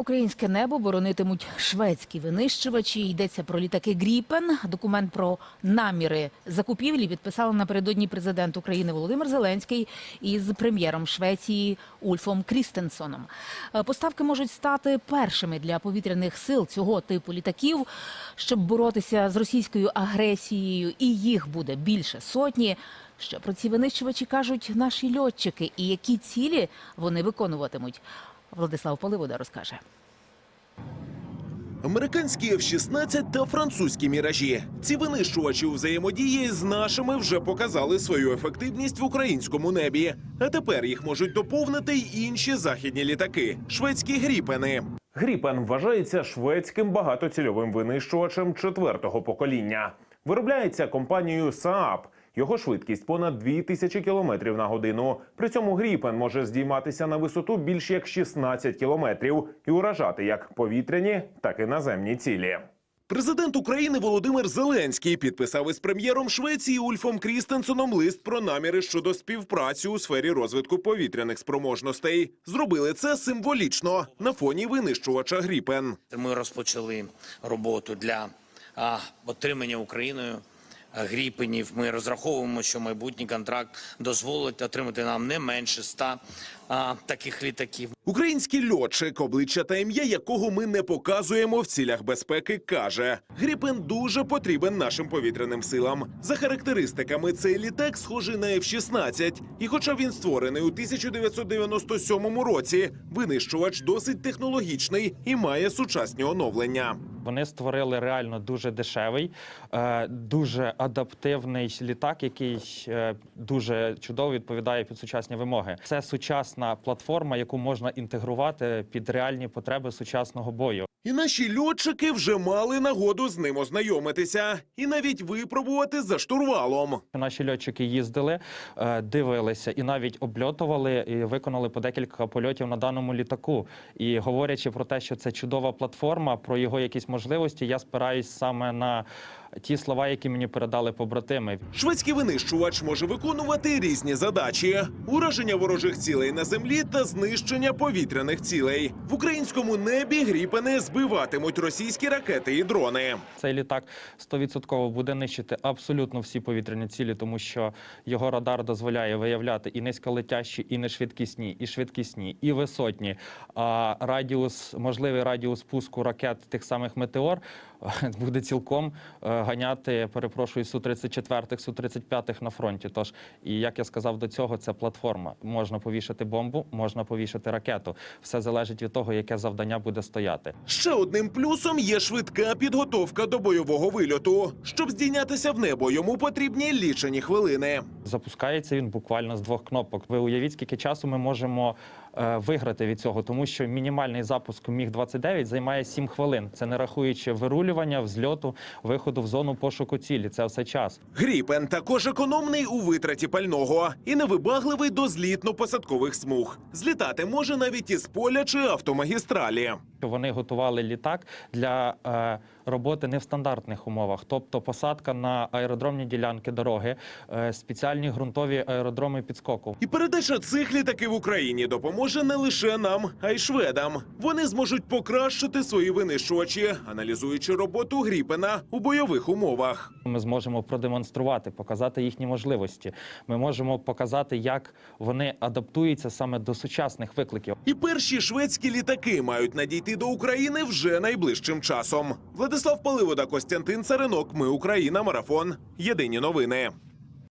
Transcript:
Українське небо боронитимуть шведські винищувачі. Йдеться про літаки Гріпен. Документ про наміри закупівлі підписали напередодні президент України Володимир Зеленський із прем'єром Швеції Ульфом Крістенсоном. Е, Поставки можуть стати першими для повітряних сил цього типу літаків, щоб боротися з російською агресією, і їх буде більше сотні. Що про ці винищувачі кажуть наші льотчики, і які цілі вони виконуватимуть? Владислав Поливода розкаже. Американські F-16 та французькі міражі. Ці винищувачі у взаємодії з нашими вже показали свою ефективність в українському небі. А тепер їх можуть доповнити й інші західні літаки шведські гріпени. Гріпен вважається шведським багатоцільовим винищувачем четвертого покоління. Виробляється компанією Saab. Його швидкість понад 2000 км на годину. При цьому Гріпен може здійматися на висоту більш як 16 кілометрів і уражати як повітряні, так і наземні цілі. Президент України Володимир Зеленський підписав із прем'єром Швеції Ульфом Крістенсоном лист про наміри щодо співпраці у сфері розвитку повітряних спроможностей. Зробили це символічно на фоні винищувача Гріпен. Ми розпочали роботу для отримання Україною гріпенів. Ми розраховуємо, що майбутній контракт дозволить отримати нам не менше 100 а, таких літаків. Український льотчик, обличчя та ім'я якого ми не показуємо в цілях безпеки, каже: Гріпен дуже потрібен нашим повітряним силам. За характеристиками, цей літак схожий на F-16. І хоча він створений у 1997 році, винищувач досить технологічний і має сучасні оновлення. Вони створили реально дуже дешевий, е, дуже адаптивний літак, який е, дуже чудово відповідає під сучасні вимоги. Це сучасна платформа, яку можна інтегрувати під реальні потреби сучасного бою. І наші льотчики вже мали нагоду з ним ознайомитися і навіть випробувати за штурвалом. Наші льотчики їздили, е, дивилися і навіть обльотували і виконали по декілька польотів на даному літаку. І говорячи про те, що це чудова платформа, про його якісь можливості, я спираюсь саме на ті слова, які мені передали побратими. Шведський винищувач може виконувати різні задачі: ураження ворожих цілей на землі та знищення повітряних цілей. В українському небі гріпени збиватимуть російські ракети і дрони. Цей літак 100% буде нищити абсолютно всі повітряні цілі, тому що його радар дозволяє виявляти і низьколетящі, і нешвидкісні, і швидкісні, і висотні. А радіус, можливий радіус пуску ракет тих самих метеор буде цілком е, ганяти, перепрошую, су 34 су 35 на фронті. Тож, і як я сказав до цього, це платформа. Можна повішати бомбу, можна повішати ракету. Все залежить від того, яке завдання буде стояти. Ще одним плюсом є швидка підготовка до бойового вильоту. Щоб здійнятися в небо, йому потрібні лічені хвилини. Запускається він буквально з двох кнопок. Ви уявіть, скільки часу ми можемо е, виграти від цього, тому що мінімальний запуск міг 29 займає 7 хвилин. Це не рахуючи вирулювання, взльоту, виходу в зону пошуку цілі. Це все час. Гріпен також економний у витраті пального і невибагливий до злітно-посадкових смуг. Злітати може навіть із поля чи автомагістралі. Вони готували літак для е, роботи не в стандартних умовах, тобто посадка на аеродромні ділянки дороги, е, спеціальні ґрунтові аеродроми підскоку. І передача цих літаків Україні допоможе не лише нам, а й шведам. Вони зможуть покращити свої винищувачі, аналізуючи роботу Гріпена у бойових умовах. Ми зможемо продемонструвати, показати їхні можливості. Ми можемо показати, як вони адаптуються саме до сучасних викликів. І перші шведські літаки мають надійти до України вже найближчим часом. Владислав Паливода, Костянтин Царинок. Ми Україна. Марафон. Єдині новини.